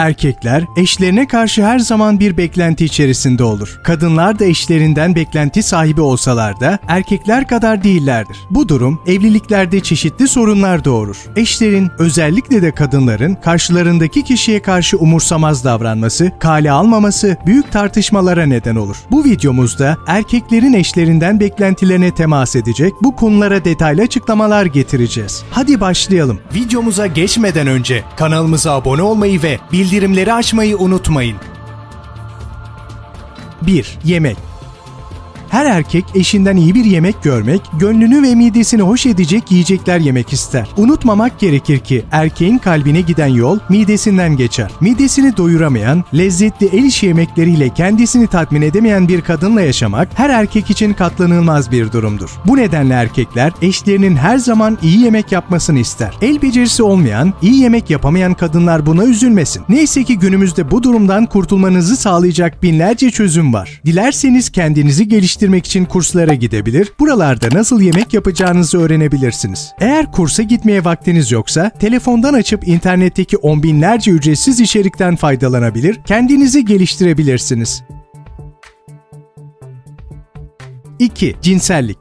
Erkekler eşlerine karşı her zaman bir beklenti içerisinde olur. Kadınlar da eşlerinden beklenti sahibi olsalar da erkekler kadar değillerdir. Bu durum evliliklerde çeşitli sorunlar doğurur. Eşlerin özellikle de kadınların karşılarındaki kişiye karşı umursamaz davranması, kale almaması büyük tartışmalara neden olur. Bu videomuzda erkeklerin eşlerinden beklentilerine temas edecek bu konulara detaylı açıklamalar getireceğiz. Hadi başlayalım. Videomuza geçmeden önce kanalımıza abone olmayı ve bildirimleri açmayı unutmayın. 1. Yemek her erkek eşinden iyi bir yemek görmek, gönlünü ve midesini hoş edecek yiyecekler yemek ister. Unutmamak gerekir ki erkeğin kalbine giden yol midesinden geçer. Midesini doyuramayan, lezzetli el işi yemekleriyle kendisini tatmin edemeyen bir kadınla yaşamak her erkek için katlanılmaz bir durumdur. Bu nedenle erkekler eşlerinin her zaman iyi yemek yapmasını ister. El becerisi olmayan, iyi yemek yapamayan kadınlar buna üzülmesin. Neyse ki günümüzde bu durumdan kurtulmanızı sağlayacak binlerce çözüm var. Dilerseniz kendinizi geliştirmek için kurslara gidebilir, buralarda nasıl yemek yapacağınızı öğrenebilirsiniz. Eğer kursa gitmeye vaktiniz yoksa, telefondan açıp internetteki on binlerce ücretsiz içerikten faydalanabilir, kendinizi geliştirebilirsiniz. 2. Cinsellik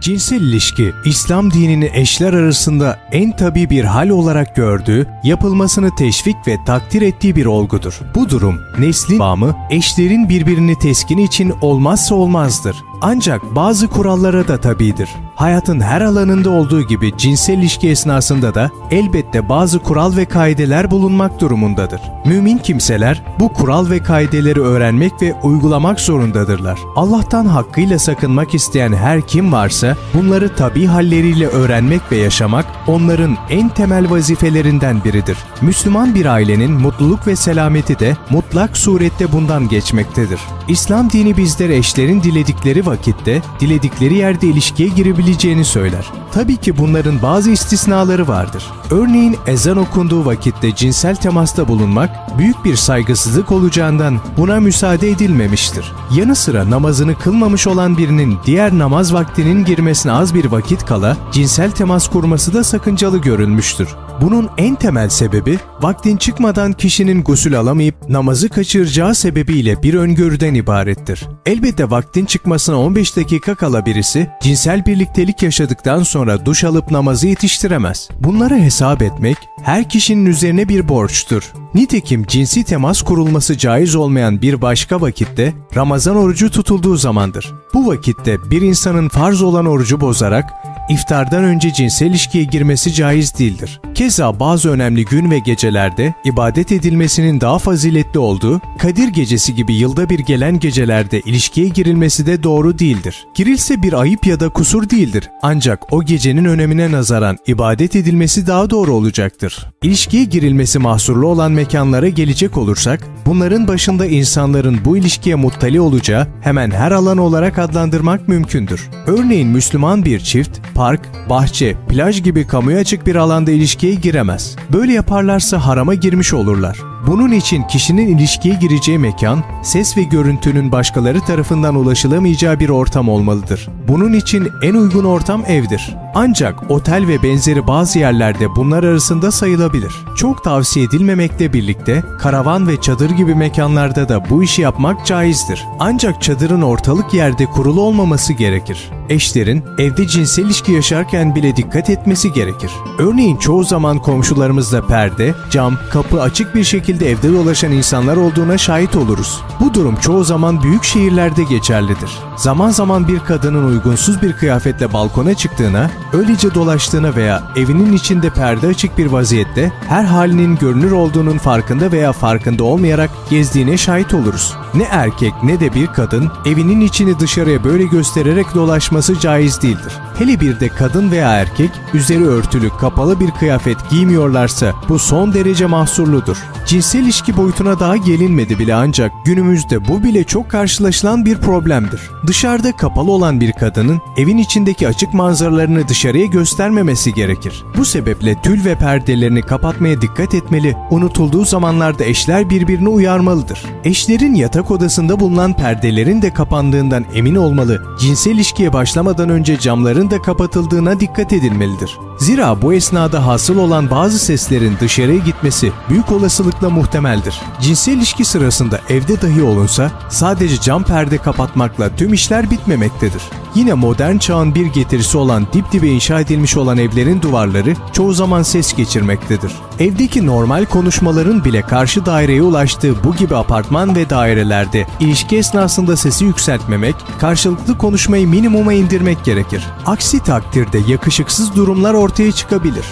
Cinsel ilişki, İslam dininin eşler arasında en tabi bir hal olarak gördüğü, yapılmasını teşvik ve takdir ettiği bir olgudur. Bu durum, neslin bağımı, eşlerin birbirini teskini için olmazsa olmazdır. Ancak bazı kurallara da tabidir. Hayatın her alanında olduğu gibi cinsel ilişki esnasında da elbette bazı kural ve kaideler bulunmak durumundadır. Mümin kimseler bu kural ve kaideleri öğrenmek ve uygulamak zorundadırlar. Allah'tan hakkıyla sakınmak isteyen her kim varsa bunları tabi halleriyle öğrenmek ve yaşamak onların en temel vazifelerinden biridir. Müslüman bir ailenin mutluluk ve selameti de mutlak surette bundan geçmektedir. İslam dini bizlere eşlerin diledikleri vakitte, diledikleri yerde ilişkiye girebileceğini söyler. Tabii ki bunların bazı istisnaları vardır. Örneğin ezan okunduğu vakitte cinsel temasta bulunmak büyük bir saygısızlık olacağından buna müsaade edilmemiştir. Yanı sıra namazını kılmamış olan birinin diğer namaz vaktinin girmesine az bir vakit kala cinsel temas kurması da sakıncalı görülmüştür. Bunun en temel sebebi vaktin çıkmadan kişinin gusül alamayıp namazı kaçıracağı sebebiyle bir öngörüden ibarettir. Elbette vaktin çıkmasına 15 dakika kala birisi cinsel birliktelik yaşadıktan sonra duş alıp namazı yetiştiremez. Bunları hesap etmek her kişinin üzerine bir borçtur. Nitekim cinsi temas kurulması caiz olmayan bir başka vakitte Ramazan orucu tutulduğu zamandır. Bu vakitte bir insanın farz olan orucu bozarak iftardan önce cinsel ilişkiye girmesi caiz değildir. Keza bazı önemli gün ve gecelerde ibadet edilmesinin daha faziletli olduğu, Kadir gecesi gibi yılda bir gelen gecelerde ilişkiye girilmesi de doğru değildir. Girilse bir ayıp ya da kusur değildir. Ancak o gecenin önemine nazaran ibadet edilmesi daha doğru olacaktır. İlişkiye girilmesi mahsurlu olan mekanlara gelecek olursak, bunların başında insanların bu ilişkiye muttali olacağı hemen her alan olarak adlandırmak mümkündür. Örneğin Müslüman bir çift, park, bahçe, plaj gibi kamuya açık bir alanda ilişkiye giremez. Böyle yaparlarsa harama girmiş olurlar. Bunun için kişinin ilişkiye gireceği mekan, ses ve görüntünün başkaları tarafından ulaşılamayacağı bir ortam olmalıdır. Bunun için en uygun ortam evdir. Ancak otel ve benzeri bazı yerlerde bunlar arasında sayılabilir. Çok tavsiye edilmemekle birlikte karavan ve çadır gibi mekanlarda da bu işi yapmak caizdir. Ancak çadırın ortalık yerde kurulu olmaması gerekir. Eşlerin evde cinsel ilişki yaşarken bile dikkat etmesi gerekir. Örneğin çoğu zaman komşularımızda perde, cam, kapı açık bir şekilde evde dolaşan insanlar olduğuna şahit oluruz. Bu durum çoğu zaman büyük şehirlerde geçerlidir. Zaman zaman bir kadının uygunsuz bir kıyafetle balkona çıktığına, öylece dolaştığına veya evinin içinde perde açık bir vaziyette her halinin görünür olduğunun farkında veya farkında olmayarak gezdiğine şahit oluruz. Ne erkek ne de bir kadın evinin içini dışarıya böyle göstererek dolaşması caiz değildir. Hele bir de kadın veya erkek üzeri örtülü kapalı bir kıyafet giymiyorlarsa bu son derece mahsurludur. Cinsel ilişki boyutuna daha gelinmedi bile ancak günümüzde bu bile çok karşılaşılan bir problemdir. Dışarıda kapalı olan bir kadının evin içindeki açık manzaralarını dışarıya göstermemesi gerekir. Bu sebeple tül ve perdelerini kapatmaya dikkat etmeli, unutulduğu zamanlarda eşler birbirini uyarmalıdır. Eşlerin yatak odasında bulunan perdelerin de kapandığından emin olmalı, cinsel ilişkiye başlamadan önce camların anında kapatıldığına dikkat edilmelidir. Zira bu esnada hasıl olan bazı seslerin dışarıya gitmesi büyük olasılıkla muhtemeldir. Cinsel ilişki sırasında evde dahi olunsa sadece cam perde kapatmakla tüm işler bitmemektedir. Yine modern çağın bir getirisi olan dip dibe inşa edilmiş olan evlerin duvarları çoğu zaman ses geçirmektedir. Evdeki normal konuşmaların bile karşı daireye ulaştığı bu gibi apartman ve dairelerde ilişki esnasında sesi yükseltmemek, karşılıklı konuşmayı minimuma indirmek gerekir. Aksi takdirde yakışıksız durumlar ortaya çıkabilir.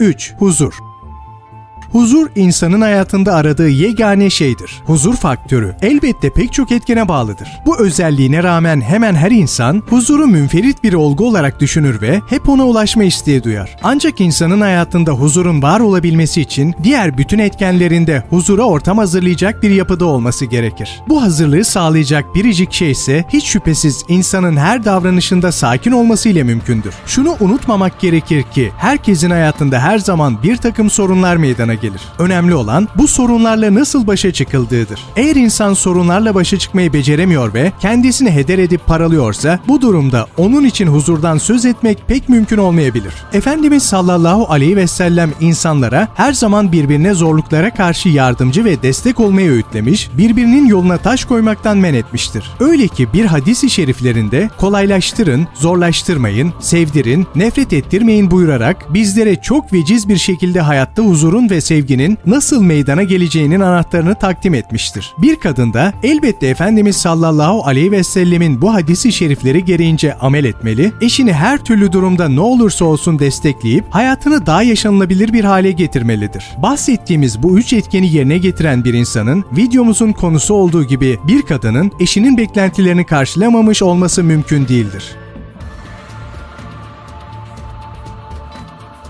3. Huzur Huzur insanın hayatında aradığı yegane şeydir. Huzur faktörü elbette pek çok etkene bağlıdır. Bu özelliğine rağmen hemen her insan huzuru münferit bir olgu olarak düşünür ve hep ona ulaşma isteği duyar. Ancak insanın hayatında huzurun var olabilmesi için diğer bütün etkenlerinde huzura ortam hazırlayacak bir yapıda olması gerekir. Bu hazırlığı sağlayacak biricik şey ise hiç şüphesiz insanın her davranışında sakin olması ile mümkündür. Şunu unutmamak gerekir ki herkesin hayatında her zaman bir takım sorunlar meydana gelir. Önemli olan bu sorunlarla nasıl başa çıkıldığıdır. Eğer insan sorunlarla başa çıkmayı beceremiyor ve kendisini heder edip paralıyorsa bu durumda onun için huzurdan söz etmek pek mümkün olmayabilir. Efendimiz sallallahu aleyhi ve sellem insanlara her zaman birbirine zorluklara karşı yardımcı ve destek olmayı öğütlemiş, birbirinin yoluna taş koymaktan men etmiştir. Öyle ki bir hadisi şeriflerinde kolaylaştırın, zorlaştırmayın, sevdirin, nefret ettirmeyin buyurarak bizlere çok veciz bir şekilde hayatta huzurun ve sevginin nasıl meydana geleceğinin anahtarını takdim etmiştir. Bir kadın da elbette Efendimiz sallallahu aleyhi ve sellemin bu hadisi şerifleri gereğince amel etmeli, eşini her türlü durumda ne olursa olsun destekleyip hayatını daha yaşanılabilir bir hale getirmelidir. Bahsettiğimiz bu üç etkeni yerine getiren bir insanın videomuzun konusu olduğu gibi bir kadının eşinin beklentilerini karşılamamış olması mümkün değildir.